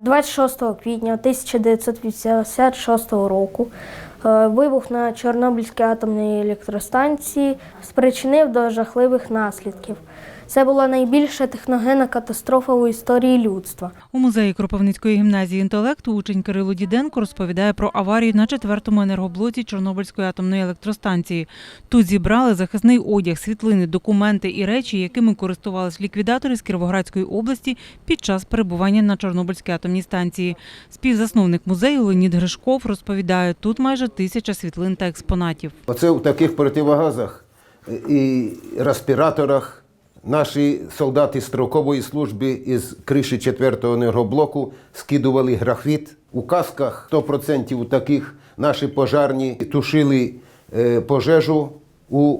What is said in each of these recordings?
26 квітня 1986 року е, вибух на Чорнобильській атомній електростанції спричинив до жахливих наслідків. Це була найбільша техногенна катастрофа у історії людства. У музеї Кропивницької гімназії інтелекту учень Кирило Діденко розповідає про аварію на четвертому енергоблоці Чорнобильської атомної електростанції. Тут зібрали захисний одяг, світлини, документи і речі, якими користувались ліквідатори з Кіровоградської області під час перебування на Чорнобильській атомній станції. Співзасновник музею Леонід Гришков розповідає, тут майже тисяча світлин та експонатів. Оце в таких противогазах і респіраторах наші солдати строкової служби із криші 4-го енергоблоку скидували графіт. У касках 100% таких наші пожарні тушили е, пожежу у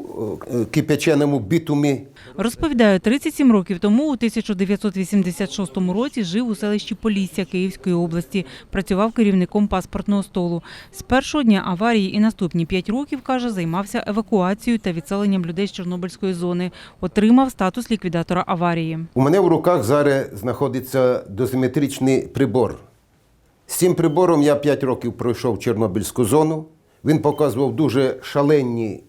е, кипяченому бітумі. Розповідає, 37 років тому, у 1986 році, жив у селищі Полісся Київської області. Працював керівником паспортного столу. З першого дня аварії і наступні 5 років, каже, займався евакуацією та відселенням людей з Чорнобильської зони. Отримав статус ліквідатора аварії. У мене в руках зараз знаходиться дозиметричний прибор. З цим прибором я 5 років пройшов Чорнобильську зону. Він показував дуже шалені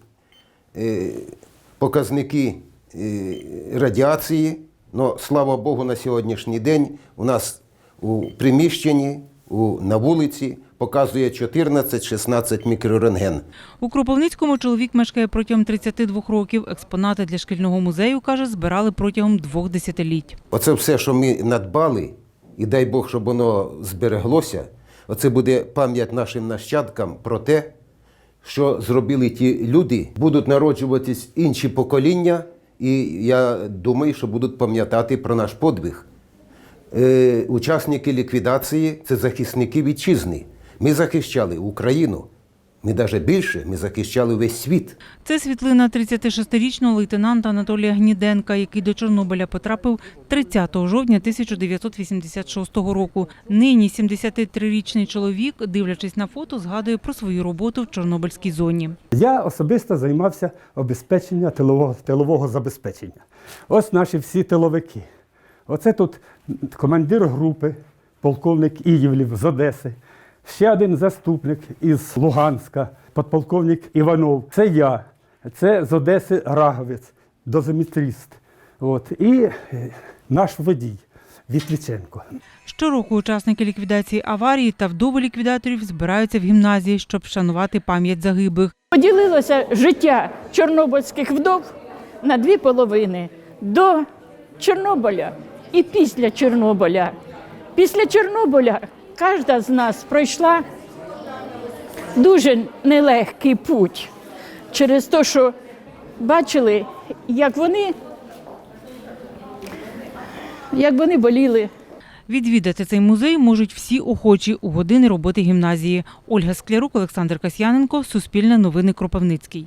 показники е, радіації. Но, слава Богу, на сьогоднішній день у нас у приміщенні, у, на вулиці показує 14-16 мікрорентген. У Кропивницькому чоловік мешкає протягом 32 років. Експонати для шкільного музею, каже, збирали протягом двох десятиліть. Оце все, що ми надбали, і дай Бог, щоб воно збереглося, оце буде пам'ять нашим нащадкам про те, що зробили ті люди, будуть народжуватись інші покоління, і я думаю, що будуть пам'ятати про наш подвиг. Е, учасники ліквідації це захисники вітчизни. Ми захищали Україну. Ми навіть більше, ми захищали весь світ. Це світлина 36-річного лейтенанта Анатолія Гніденка, який до Чорнобиля потрапив 30 жовтня 1986 року. Нині 73-річний чоловік, дивлячись на фото, згадує про свою роботу в Чорнобильській зоні. Я особисто займався обезпеченням тилового, тилового забезпечення. Ось наші всі тиловики. Оце тут командир групи, полковник Іївлів з Одеси, ще один заступник із Луганська, подполковник Іванов. Це я, це з Одеси Раговець, дозиметрист. От. І е, наш водій Вітліченко. Щороку учасники ліквідації аварії та вдови ліквідаторів збираються в гімназії, щоб вшанувати пам'ять загиблих. Поділилося життя чорнобильських вдов на дві половини до Чорнобиля і після Чорнобиля. Після Чорнобиля кожна з нас пройшла дуже нелегкий путь через те, що бачили, як вони, як вони боліли. Відвідати цей музей можуть всі охочі у години роботи гімназії. Ольга Склярук, Олександр Касьяненко, Суспільне новини Кропивницький.